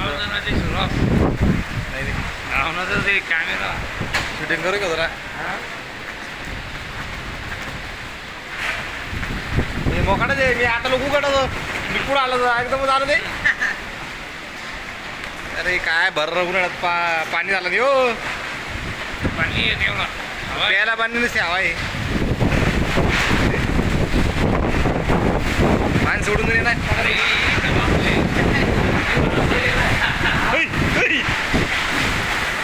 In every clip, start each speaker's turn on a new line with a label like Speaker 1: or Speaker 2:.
Speaker 1: पावसाची सुरुवात नाही
Speaker 2: शूटिंग करू का जरा हे मोकाडा दे मी आता लोक उघडायचं मी पुढं आलं एकदम झालं ते अरे काय भर उन्हाळ्यात पा पाणी झालं नाही हो
Speaker 1: पाणी
Speaker 2: प्यायला पाणी नसते हवा आहे पाणी सोडून दिले ना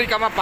Speaker 2: ริกรรมป